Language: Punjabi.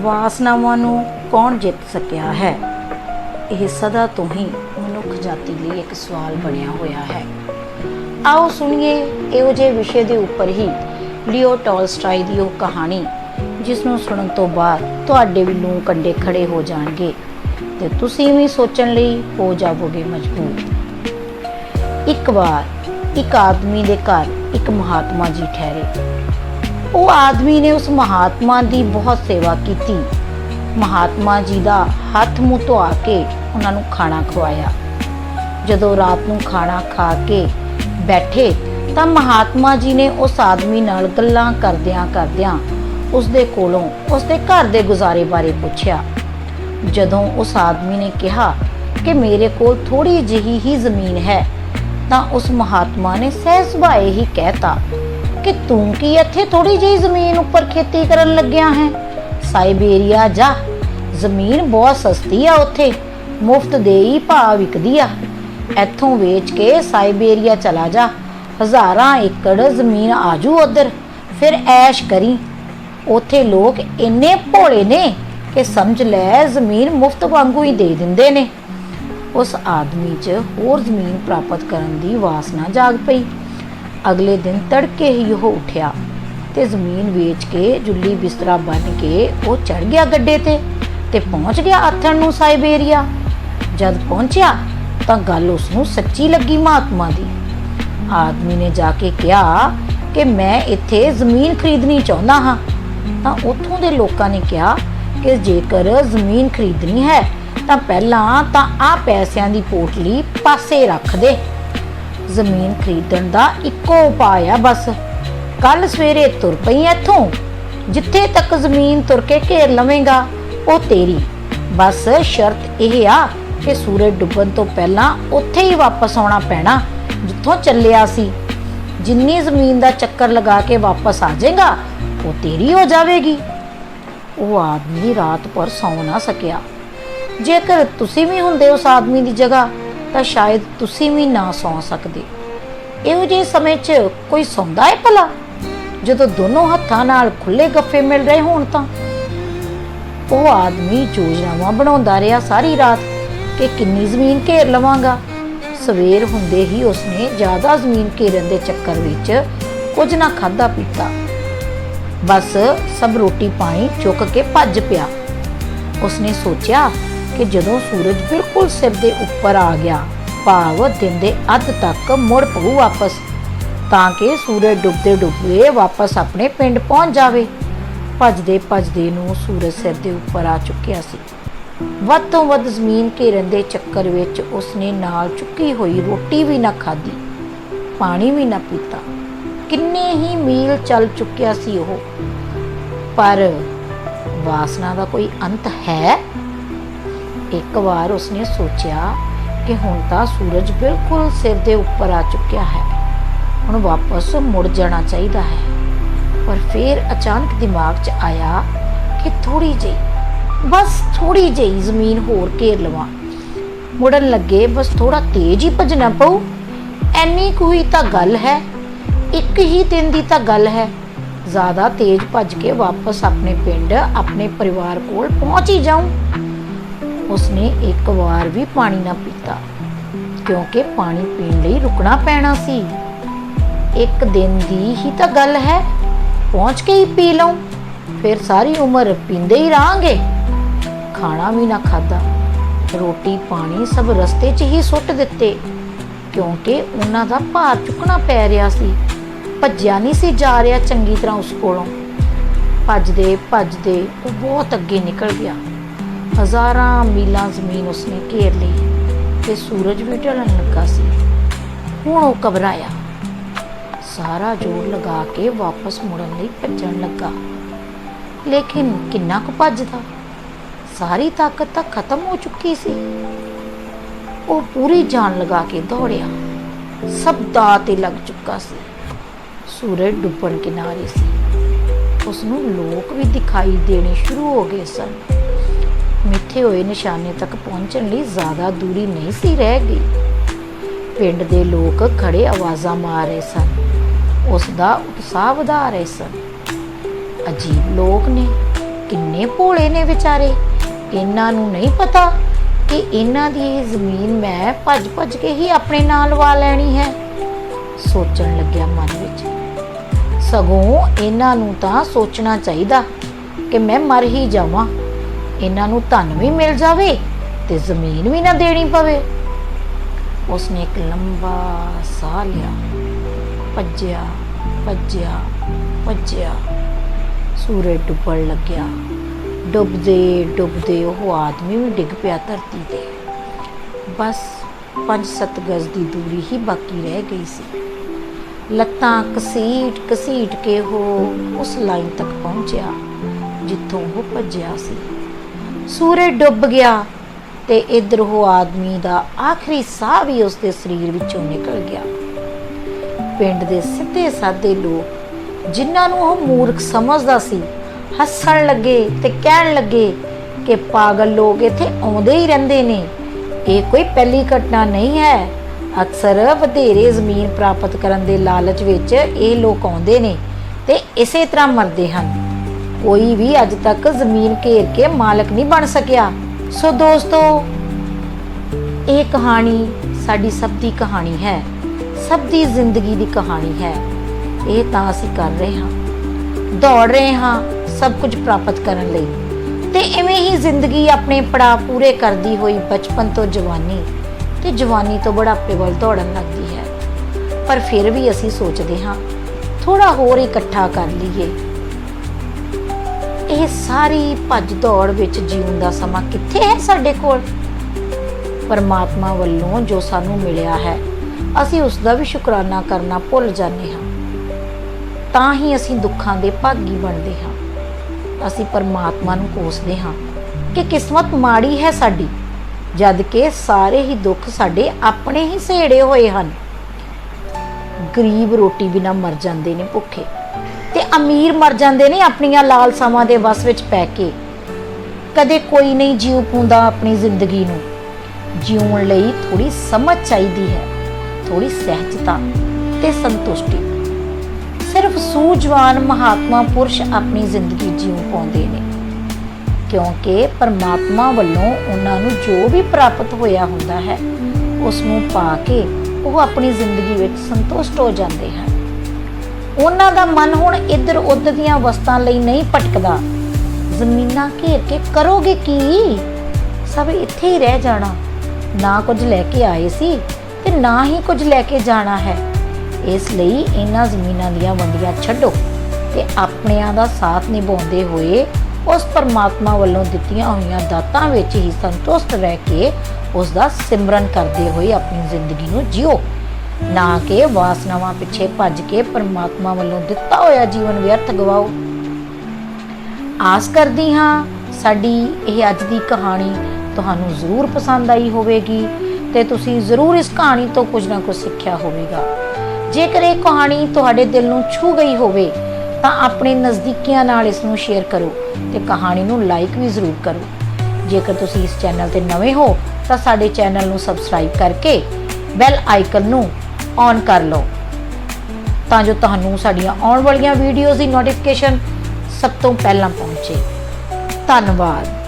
ਵਾਸਨਾਵਾਂ ਨੂੰ ਕੌਣ ਜਿੱਤ ਸਕਿਆ ਹੈ? ਇਹ ਸਦਾ ਤੋਂ ਹੀ ਮਨੁੱਖ ਜਾਤੀ ਲਈ ਇੱਕ ਸਵਾਲ ਬਣਿਆ ਹੋਇਆ ਹੈ। ਆਓ ਸੁਣੀਏ ਇਹੋ ਜਿਹੇ ਵਿਸ਼ੇ ਦੇ ਉੱਪਰ ਹੀ ਲਿਓ ਟੋਲਸਟਾਈ ਦੀ ਉਹ ਕਹਾਣੀ, ਜਿਸ ਨੂੰ ਸੁਣਨ ਤੋਂ ਬਾਅਦ ਤੁਹਾਡੇ ਵੀ ਲੂੰ ਕੰਡੇ ਖੜੇ ਹੋ ਜਾਣਗੇ ਤੇ ਤੁਸੀਂ ਵੀ ਸੋਚਣ ਲਈ ਹੋ ਜਾਵੋਗੇ ਮਜਬੂਰ। ਇੱਕ ਵਾਰ ਇੱਕ ਆਦਮੀ ਦੇ ਘਰ ਇੱਕ ਮਹਾਤਮਾ ਜੀ ਠਹਿਰੇ। ਉਹ ਆਦਮੀ ਨੇ ਉਸ ਮਹਾਤਮਾ ਦੀ ਬਹੁਤ ਸੇਵਾ ਕੀਤੀ। ਮਹਾਤਮਾ ਜੀ ਦਾ ਹੱਥ ਮੂੰਹ ਧਵਾ ਕੇ ਉਹਨਾਂ ਨੂੰ ਖਾਣਾ ਖਵਾਇਆ। ਜਦੋਂ ਰਾਤ ਨੂੰ ਖਾਣਾ ਖਾ ਕੇ ਬੈਠੇ ਤਾਂ ਮਹਾਤਮਾ ਜੀ ਨੇ ਉਸ ਆਦਮੀ ਨਾਲ ਗੱਲਾਂ ਕਰਦਿਆਂ ਕਰਦਿਆਂ ਉਸ ਦੇ ਕੋਲੋਂ ਉਸ ਦੇ ਘਰ ਦੇ ਗੁਜ਼ਾਰੇ ਬਾਰੇ ਪੁੱਛਿਆ। ਜਦੋਂ ਉਸ ਆਦਮੀ ਨੇ ਕਿਹਾ ਕਿ ਮੇਰੇ ਕੋਲ ਥੋੜੀ ਜਿਹੀ ਹੀ ਜ਼ਮੀਨ ਹੈ ਤਾਂ ਉਸ ਮਹਾਤਮਾ ਨੇ ਸਹਿਜ ਸੁਭਾਏ ਹੀ ਕਹਿਤਾ ਕਿ ਤੂੰ ਕੀ ਇੱਥੇ ਥੋੜੀ ਜਿਹੀ ਜ਼ਮੀਨ ਉੱਪਰ ਖੇਤੀ ਕਰਨ ਲੱਗਿਆ ਹੈ? ਸਾਈਬੇਰੀਆ ਜਾ। ਜ਼ਮੀਨ ਬਹੁਤ ਸਸਤੀ ਆ ਉੱਥੇ। ਮੁਫਤ ਦੇ ਭਾਅ ਵਿਕਦੀ ਆ। ਇੱਥੋਂ ਵੇਚ ਕੇ ਸਾਈਬੇਰੀਆ ਚਲਾ ਜਾ। ਹਜ਼ਾਰਾਂ ਏਕੜ ਜ਼ਮੀਨ ਆਜੂ ਉਧਰ। ਫਿਰ ਐਸ਼ ਕਰੀ। ਉੱਥੇ ਲੋਕ ਇੰਨੇ ਭੋਲੇ ਨੇ ਕਿ ਸਮਝ ਲੈ ਜ਼ਮੀਨ ਮੁਫਤ ਵਾਂਗੂ ਹੀ ਦੇ ਦਿੰਦੇ ਨੇ। ਉਸ ਆਦਮੀ 'ਚ ਹੋਰ ਜ਼ਮੀਨ ਪ੍ਰਾਪਤ ਕਰਨ ਦੀ ਵਾਸਨਾ ਜਾਗ ਪਈ। ਅਗਲੇ ਦਿਨ ਤੜਕੇ ਹੀ ਉਹ ਉੱਠਿਆ ਤੇ ਜ਼ਮੀਨ ਵੇਚ ਕੇ ਜੁੱਲੀ ਬਿਸਤਰਾ ਬਣ ਕੇ ਉਹ ਚੜ ਗਿਆ ਗੱਡੇ ਤੇ ਤੇ ਪਹੁੰਚ ਗਿਆ ਆਥਣ ਨੂੰ ਸਾਈਬੇਰੀਆ ਜਦ ਪਹੁੰਚਿਆ ਤਾਂ ਗੱਲ ਉਸ ਨੂੰ ਸੱਚੀ ਲੱਗੀ ਮਹਾਤਮਾ ਦੀ। ਆਦਮੀ ਨੇ ਜਾ ਕੇ ਕਿਹਾ ਕਿ ਮੈਂ ਇੱਥੇ ਜ਼ਮੀਨ ਖਰੀਦਣੀ ਚਾਹੁੰਦਾ ਹਾਂ। ਤਾਂ ਉੱਥੋਂ ਦੇ ਲੋਕਾਂ ਨੇ ਕਿਹਾ ਕਿ ਜੇਕਰ ਜ਼ਮੀਨ ਖਰੀਦਣੀ ਹੈ ਤਾਂ ਪਹਿਲਾਂ ਤਾਂ ਆ ਪੈਸਿਆਂ ਦੀ ਪੋਟਲੀ ਪਾਸੇ ਰੱਖ ਦੇ। ਜ਼ਮੀਨ ਖਰੀਦਣ ਦਾ ਇੱਕੋ ਉਪਾਅ ਆ ਬਸ। ਕੱਲ ਸਵੇਰੇ ਤੁਰ ਪਈ ਇੱਥੋਂ। ਜਿੱਥੇ ਤੱਕ ਜ਼ਮੀਨ ਤੁਰ ਕੇ ਘੇਰ ਲਵੇਂਗਾ, ਉਹ ਤੇਰੀ। ਬਸ ਸ਼ਰਤ ਇਹ ਆ ਕਿ ਸੂਰਜ ਡੁੱਬਣ ਤੋਂ ਪਹਿਲਾਂ ਉੱਥੇ ਹੀ ਵਾਪਸ ਆਉਣਾ ਪੈਣਾ, ਜਿੱਥੋਂ ਚੱਲਿਆ ਸੀ। ਜਿੰਨੀ ਜ਼ਮੀਨ ਦਾ ਚੱਕਰ ਲਗਾ ਕੇ ਵਾਪਸ ਆ ਜਾਏਗਾ, ਉਹ ਤੇਰੀ ਹੋ ਜਾਵੇਗੀ। ਉਹ ਆਦਮੀ ਰਾਤ ਭਰ ਸੌਂ ਨਾ ਸਕਿਆ। ਜੇਕਰ ਤੁਸੀਂ ਵੀ ਹੁੰਦੇ ਉਸ ਆਦਮੀ ਦੀ ਜਗ੍ਹਾ ਤਾਂ ਸ਼ਾਇਦ ਤੁਸੀਂ ਵੀ ਨਾ ਸੌਂ ਸਕਦੇ। ਇਹੋ ਜਿਹੇ ਸਮੇਂ 'ਚ ਕੋਈ ਸੌਂਦਾ ਹੈ ਭਲਾ? ਜਦੋਂ ਦੋਨੋਂ ਹੱਥਾਂ ਨਾਲ ਖੁੱਲੇ ਗੱਫੇ ਮਿਲ ਰਹੇ ਹੋਣ ਤਾਂ? ਉਹ ਆਦਮੀ ਯੋਜਨਾਵਾਂ ਬਣਾਉਂਦਾ ਰਿਹਾ ਸਾਰੀ ਰਾਤ ਕਿ ਕਿੰਨੀ ਜ਼ਮੀਨ ਘੇਰ ਲਵਾਂਗਾ। ਸਵੇਰ ਹੁੰਦੇ ਹੀ ਉਸਨੇ ਜ਼ਿਆਦਾ ਜ਼ਮੀਨ ਘੇਰਨ ਦੇ ਚੱਕਰ ਵਿੱਚ ਕੁਝ ਨਾ ਖਾਦਾ ਪੀਤਾ। ਬਸ ਸਭ ਰੋਟੀ ਪਾਣੀ ਚੁੱਕ ਕੇ ਭੱਜ ਪਿਆ। ਉਸਨੇ ਸੋਚਿਆ ਕਿ ਜਦੋਂ ਸੂਰਜ ਬਿਲਕੁਲ ਸਿਰ ਦੇ ਉੱਪਰ ਆ ਗਿਆ, ਭਾਵ ਦਿਨ ਦੇ ਅੱਧ ਤੱਕ ਮੁੜ ਪਊ ਵਾਪਸ, ਤਾਂ ਕਿ ਸੂਰਜ ਡੁੱਬਦੇ ਡੁੱਬਦੇ ਵਾਪਸ ਆਪਣੇ ਪਿੰਡ ਪਹੁੰਚ ਜਾਵੇ। ਭੱਜਦੇ ਭੱਜਦੇ ਨੂੰ ਸੂਰਜ ਸਿਰ ਦੇ ਉੱਪਰ ਆ ਚੁੱਕਿਆ ਸੀ। ਵੱਧ ਤੋਂ ਵੱਧ ਜ਼ਮੀਨ ਘੇਰਨ ਦੇ ਚੱਕਰ ਵਿੱਚ ਉਸਨੇ ਨਾਲ ਚੁੱਕੀ ਹੋਈ ਰੋਟੀ ਵੀ ਨਾ ਖਾਧੀ, ਪਾਣੀ ਵੀ ਨਾ ਪੀਤਾ। ਕਿੰਨੇ ਹੀ ਮੀਲ ਚੱਲ ਚੁੱਕਿਆ ਸੀ ਉਹ। ਪਰ ਵਾਸਨਾ ਦਾ ਕੋਈ ਅੰਤ ਹੈ? ਇੱਕ ਵਾਰ ਉਸਨੇ ਸੋਚਿਆ ਕਿ ਹੁਣ ਤਾਂ ਸੂਰਜ ਬਿਲਕੁਲ ਸਿਰ ਦੇ ਉੱਪਰ ਆ ਚੁੱਕਿਆ ਹੈ। ਹੁਣ ਵਾਪਸ ਮੁੜ ਜਾਣਾ ਚਾਹੀਦਾ ਹੈ। ਪਰ ਫਿਰ ਅਚਾਨਕ ਦਿਮਾਗ 'ਚ ਆਇਆ ਕਿ ਥੋੜੀ ਜਿਹੀ, ਬਸ ਥੋੜੀ ਜਿਹੀ ਜ਼ਮੀਨ ਹੋਰ ਘੇਰ ਲਵਾਂ। ਮੁੜਨ ਲੱਗੇ ਬਸ ਥੋੜਾ ਤੇਜ਼ ਹੀ ਭਜਣਾ ਪਊ। ਐਨੀ ਕੁ ਤਾਂ ਗੱਲ ਹੈ, ਇੱਕ ਹੀ ਦਿਨ ਦੀ ਤਾਂ ਗੱਲ ਹੈ। ਜ਼ਿਆਦਾ ਤੇਜ਼ ਭੱਜ ਕੇ ਵਾਪਸ ਆਪਣੇ ਪਿੰਡ, ਆਪਣੇ ਪਰਿਵਾਰ ਕੋਲ ਪਹੁੰਚ ਹੀ ਜਾਊਂ। ਉਸਨੇ ਇੱਕ ਵਾਰ ਵੀ ਪਾਣੀ ਨਾ ਪੀਤਾ, ਕਿਉਂਕਿ ਪਾਣੀ ਪੀਣ ਲਈ ਰੁਕਣਾ ਪੈਣਾ ਸੀ। ਇੱਕ ਦਿਨ ਦੀ ਹੀ ਤਾਂ ਗੱਲ ਹੈ, ਪਹੁੰਚ ਕੇ ਹੀ ਪੀ ਲਵਾਂ ਫਿਰ ਸਾਰੀ ਉਮਰ ਪੀਂਦੇ ਹੀ ਰਹਾਂਗੇ। ਖਾਣਾ ਵੀ ਨਾ ਖਾਦਾ ਰੋਟੀ ਪਾਣੀ ਸਭ ਰਸਤੇ 'ਚ ਹੀ ਸੁੱਟ ਦਿੱਤੇ, ਕਿਉਂਕਿ ਉਹਨਾਂ ਦਾ ਭਾਰ ਚੁੱਕਣਾ ਪੈ ਰਿਹਾ ਸੀ। ਭੱਜਿਆ ਨਹੀਂ ਸੀ ਜਾ ਰਿਹਾ ਚੰਗੀ ਤਰ੍ਹਾਂ ਉਸ ਕੋਲੋਂ। ਭੱਜਦੇ ਭੱਜਦੇ ਉਹ ਬਹੁਤ ਅੱਗੇ ਨਿਕਲ ਗਿਆ। ਹਜ਼ਾਰਾਂ ਮੀਲਾਂ ਜ਼ਮੀਨ ਉਸਨੇ ਘੇਰ ਲਈ ਤੇ ਸੂਰਜ ਵੀ ਢਲਣ ਲੱਗਾ ਸੀ। ਹੁਣ ਉਹ ਘਬਰਾਇਆ। ਸਾਰਾ ਜ਼ੋਰ ਲਗਾ ਕੇ ਵਾਪਸ ਮੁੜਨ ਲਈ ਭੱਜਣ ਲੱਗਾ। ਲੇਕਿਨ ਕਿੰਨਾ ਕੁ ਭੱਜਦਾ? ਸਾਰੀ ਤਾਕਤ ਤਾਂ ਖਤਮ ਹੋ ਚੁੱਕੀ ਸੀ। ਉਹ ਪੂਰੀ ਜਾਨ ਲਗਾ ਕੇ ਦੌੜਿਆ। ਸਭ ਦਾ ਤੇ ਲੱਗ ਚੁੱਕਾ ਸੀ। ਸੂਰਜ ਡੁੱਬਣ ਕਿਨਾਰੇ ਸੀ। ਉਸ ਨੂੰ ਲੋਕ ਵੀ ਦਿਖਾਈ ਦੇਣੇ ਸ਼ੁਰੂ ਹੋ ਗਏ ਸਨ। ਮਿੱਥੇ ਹੋਏ ਨਿਸ਼ਾਨੇ ਤੱਕ ਪਹੁੰਚਣ ਲਈ ਜ਼ਿਆਦਾ ਦੂਰੀ ਨਹੀਂ ਸੀ ਰਹਿ ਗਈ। ਪਿੰਡ ਦੇ ਲੋਕ ਖੜੇ ਆਵਾਜ਼ਾਂ ਮਾਰ ਰਹੇ ਸਨ। ਉਸ ਦਾ ਉਤਸ਼ਾਹ ਵਧਾ ਰਹੇ ਸਨ। ਅਜੀਬ ਲੋਕ ਨੇ। ਕਿੰਨੇ ਭੋਲੇ ਨੇ ਵਿਚਾਰੇ। ਇਹਨਾਂ ਨੂੰ ਨਹੀਂ ਪਤਾ ਕਿ ਇਹਨਾਂ ਦੀ ਇਹ ਜ਼ਮੀਨ ਮੈਂ ਭੱਜ ਭੱਜ ਕੇ ਹੀ ਆਪਣੇ ਨਾਲ ਲਵਾ ਲੈਣੀ ਹੈ। ਸੋਚਣ ਲੱਗਿਆ ਮਨ ਵਿੱਚ। ਸਗੋਂ ਇਹਨਾਂ ਨੂੰ ਤਾਂ ਸੋਚਣਾ ਚਾਹੀਦਾ ਕਿ ਮੈਂ ਮਰ ਹੀ ਜਾਵਾਂ। ਇਹਨਾਂ ਨੂੰ ਧਨ ਵੀ ਮਿਲ ਜਾਵੇ ਤੇ ਜ਼ਮੀਨ ਵੀ ਨਾ ਦੇਣੀ ਪਵੇ। ਉਸਨੇ ਇੱਕ ਲੰਬਾ ਸਾਹ ਲਿਆ। ਭੱਜਿਆ ਭੱਜਿਆ ਭੱਜਿਆ। ਸੂਰਜ ਡੁੱਬਣ ਲੱਗਿਆ। ਡੁੱਬਦੇ ਡੁੱਬਦੇ ਉਹ ਆਦਮੀ ਵੀ ਡਿੱਗ ਪਿਆ ਧਰਤੀ ਤੇ। ਬਸ 5-7 ਗਜ਼ ਦੀ ਦੂਰੀ ਹੀ ਬਾਕੀ ਰਹਿ ਗਈ ਸੀ। ਲੱਤਾਂ ਕਸੀਟ ਕਸੀਟ ਕੇ ਉਹ ਉਸ ਲਾਈਨ ਤੱਕ ਪਹੁੰਚਿਆ, ਜਿੱਥੋਂ ਉਹ ਭੱਜਿਆ ਸੀ। ਸੂਰਜ ਡੁੱਬ ਗਿਆ ਤੇ ਇਧਰ ਉਹ ਆਦਮੀ ਦਾ ਆਖਰੀ ਸਾਹ ਵੀ ਉਸਦੇ ਸਰੀਰ ਵਿੱਚੋਂ ਨਿਕਲ ਗਿਆ। ਪਿੰਡ ਦੇ ਸਿੱਧੇ ਸਾਦੇ ਲੋਕ, ਜਿਨ੍ਹਾਂ ਨੂੰ ਉਹ ਮੂਰਖ ਸਮਝਦਾ ਸੀ, ਹੱਸਣ ਲੱਗੇ ਤੇ ਕਹਿਣ ਲੱਗੇ ਕਿ ਪਾਗਲ ਲੋਕ ਇੱਥੇ ਆਉਂਦੇ ਹੀ ਰਹਿੰਦੇ ਨੇ। ਇਹ ਕੋਈ ਪਹਿਲੀ ਘਟਨਾ ਨਹੀਂ ਹੈ। ਅਕਸਰ ਵਧੇਰੇ ਜ਼ਮੀਨ ਪ੍ਰਾਪਤ ਕਰਨ ਦੇ ਲਾਲਚ ਵਿੱਚ ਇਹ ਲੋਕ ਆਉਂਦੇ ਨੇ ਤੇ ਇਸੇ ਤਰ੍ਹਾਂ ਮਰਦੇ ਹਨ। ਕੋਈ ਵੀ ਅੱਜ ਤੱਕ ਜ਼ਮੀਨ ਘੇਰ ਕੇ ਮਾਲਕ ਨਹੀਂ ਬਣ ਸਕਿਆ। ਸੋ ਦੋਸਤੋ, ਇਹ ਕਹਾਣੀ ਸਾਡੀ ਸਭ ਦੀ ਕਹਾਣੀ ਹੈ। ਸਭ ਦੀ ਜ਼ਿੰਦਗੀ ਦੀ ਕਹਾਣੀ ਹੈ। ਇਹ ਤਾਂ ਅਸੀਂ ਕਰ ਰਹੇ ਹਾਂ। ਦੌੜ ਰਹੇ ਹਾਂ ਸਭ ਕੁਝ ਪ੍ਰਾਪਤ ਕਰਨ ਲਈ। ਤੇ ਐਵੇਂ ਹੀ ਜ਼ਿੰਦਗੀ ਆਪਣੇ ਪੜਾ ਪੂਰੇ ਕਰਦੀ ਹੋਈ ਬਚਪਨ ਤੋਂ ਜਵਾਨੀ ਤੇ ਜਵਾਨੀ ਤੋਂ ਬੁਢਾਪੇ ਵੱਲ ਦੌੜਨ ਲੱਗਦੀ ਹੈ। ਪਰ ਫਿਰ ਵੀ ਅਸੀਂ ਸੋਚਦੇ ਹਾਂ ਥੋੜਾ ਹੋਰ ਇਕੱਠਾ ਕਰ ਲਈਏ। ਇਹ ਸਾਰੀ ਭੱਜ ਦੌੜ ਵਿੱਚ ਜੀਉਣ ਦਾ ਸਮਾਂ ਕਿੱਥੇ ਹੈ ਸਾਡੇ ਕੋਲ? ਪਰਮਾਤਮਾ ਵੱਲੋਂ ਜੋ ਸਾਨੂੰ ਮਿਲਿਆ ਹੈ, ਅਸੀਂ ਉਸ ਦਾ ਵੀ ਸ਼ੁਕਰਾਨਾ ਕਰਨਾ ਭੁੱਲ ਜਾਂਦੇ ਹਾਂ। ਤਾਂ ਹੀ ਅਸੀਂ ਦੁੱਖਾਂ ਦੇ ਭਾਗੀ ਬਣਦੇ ਹਾਂ। ਅਸੀਂ ਪਰਮਾਤਮਾ ਨੂੰ ਕੋਸਦੇ ਹਾਂ ਕਿ ਕਿਸਮਤ ਮਾੜੀ ਹੈ ਸਾਡੀ, ਜਦ ਕਿ ਸਾਰੇ ਹੀ ਦੁੱਖ ਸਾਡੇ ਆਪਣੇ ਹੀ ਸਹੇੜੇ ਹੋਏ ਹਨ। ਗਰੀਬ ਰੋਟੀ ਬਿਨਾ ਮਰ ਜਾਂਦੇ ਨੇ ਭੁੱਖੇ। ਅਮੀਰ ਮਰ ਜਾਂਦੇ ਨੇ ਆਪਣੀਆਂ ਲਾਲਸਾਵਾਂ ਦੇ ਵਸ ਵਿੱਚ ਪੈ ਕੇ। ਕਦੇ ਕੋਈ ਨਹੀਂ ਜੀਉ ਪੂੰਦਾ ਆਪਣੀ ਜ਼ਿੰਦਗੀ ਨੂੰ। ਜਿਉਣ ਲਈ ਥੋੜੀ ਸਮਝ ਚਾਹੀਦੀ ਹੈ ਥੋੜੀ ਸਹਿਜਤਾ ਤੇ ਸੰਤੁਸ਼ਟੀ। ਸਿਰਫ ਸੂਝਵਾਨ ਮਹਾਤਮਾ ਪੁਰਸ਼ ਆਪਣੀ ਜ਼ਿੰਦਗੀ ਜਿਉ ਪਾਉਂਦੇ ਨੇ। ਕਿਉਂਕਿ ਪਰਮਾਤਮਾ ਵੱਲੋਂ ਉਹਨਾਂ ਨੂੰ ਜੋ ਵੀ ਪ੍ਰਾਪਤ ਹੋਇਆ ਹੁੰਦਾ ਹੈ, ਉਸ ਨੂੰ ਪਾ ਕੇ ਉਹ ਆਪਣੀ ਜ਼ਿੰਦਗੀ ਵਿੱਚ ਸੰਤੁਸ਼ਟ ਹੋ ਜਾਂਦੇ ਹਨ। ਉਹਨਾਂ ਦਾ ਮਨ ਹੁਣ ਇੱਧਰ ਉੱਧਰ ਦੀਆਂ ਵਸਤਾਂ ਲਈ ਨਹੀਂ ਭਟਕਦਾ। ਜ਼ਮੀਨਾਂ ਘੇਰ ਕੇ ਕਰੋਗੇ ਕੀ? ਸਭ ਇੱਥੇ ਹੀ ਰਹਿ ਜਾਣਾ। ਨਾ ਕੁਝ ਲੈ ਕੇ ਆਏ ਸੀ ਤੇ ਨਾ ਹੀ ਕੁਝ ਲੈ ਕੇ ਜਾਣਾ ਹੈ। ਇਸ ਲਈ ਇਹਨਾਂ ਜ਼ਮੀਨਾਂ ਦੀਆਂ ਵੰਡੀਆਂ ਛੱਡੋ ਤੇ ਆਪਣਿਆਂ ਦਾ ਸਾਥ ਨਿਭਾਉਂਦੇ ਹੋਏ ਉਸ ਪਰਮਾਤਮਾ ਵੱਲੋਂ ਦਿੱਤੀਆਂ ਹੋਈਆਂ ਦਾਤਾਂ ਵਿੱਚ ਹੀ ਸੰਤੁਸ਼ਟ ਰਹਿ ਕੇ ਉਸ ਦਾ ਸਿਮਰਨ ਕਰਦੇ ਹੋਏ ਆਪਣੀ ਜ਼ਿੰਦਗੀ ਨੂੰ ਜਿਓ। ਨਾ ਕਿ ਵਾਸਨਾਵਾਂ ਪਿੱਛੇ ਭੱਜ ਕੇ ਪਰਮਾਤਮਾ ਵੱਲੋਂ ਦਿੱਤਾ ਹੋਇਆ ਜੀਵਨ ਵਿਅਰਥ ਗਵਾਓ। ਆਸ ਕਰਦੀ ਹਾਂ ਸਾਡੀ ਇਹ ਅੱਜ ਦੀ ਕਹਾਣੀ ਤੁਹਾਨੂੰ ਜ਼ਰੂਰ ਪਸੰਦ ਆਈ ਹੋਵੇਗੀ ਤੇ ਤੁਸੀਂ ਜ਼ਰੂਰ ਇਸ ਕਹਾਣੀ ਤੋਂ ਕੁਝ ਨਾ ਕੁਝ ਸਿੱਖਿਆ ਹੋਵੇਗਾ। ਜੇਕਰ ਇਹ ਕਹਾਣੀ ਤੁਹਾਡੇ ਦਿਲ ਨੂੰ ਛੂ ਗਈ ਹੋਵੇ, ਤਾਂ ਆਪਣੇ ਨਜ਼ਦੀਕੀਆਂ ਨਾਲ ਇਸ ਨੂੰ ਸ਼ੇਅਰ ਕਰੋ ਤੇ ਕਹਾਣੀ ਨੂੰ ਲਾਈਕ ਵੀ ਜ਼ਰੂਰ ਕਰੋ। ਜੇਕਰ ਤੁਸੀਂ ਇਸ ਚੈਨਲ ਤੇ ਨਵੇਂ ਹੋ, ਤਾਂ ਸਾਡੇ ਚੈਨਲ ਨੂੰ ਸਬਸਕ੍ਰਾਈਬ ਕਰਕੇ ਬੈਲ ਆਈਕਨ ਨੂੰ ਔਨ ਕਰ ਲਓ। ਤਾਂ ਜੋ ਤੁਹਾਨੂੰ ਸਾਡੀਆਂ ਆਉਣ ਵਾਲੀਆਂ ਵੀਡੀਓਜ਼ ਦੀ ਨੋਟੀਫਿਕੇਸ਼ਨ ਸਭ ਤੋਂ ਪਹਿਲਾਂ ਪਹੁੰਚੇ। ਧੰਨਵਾਦ।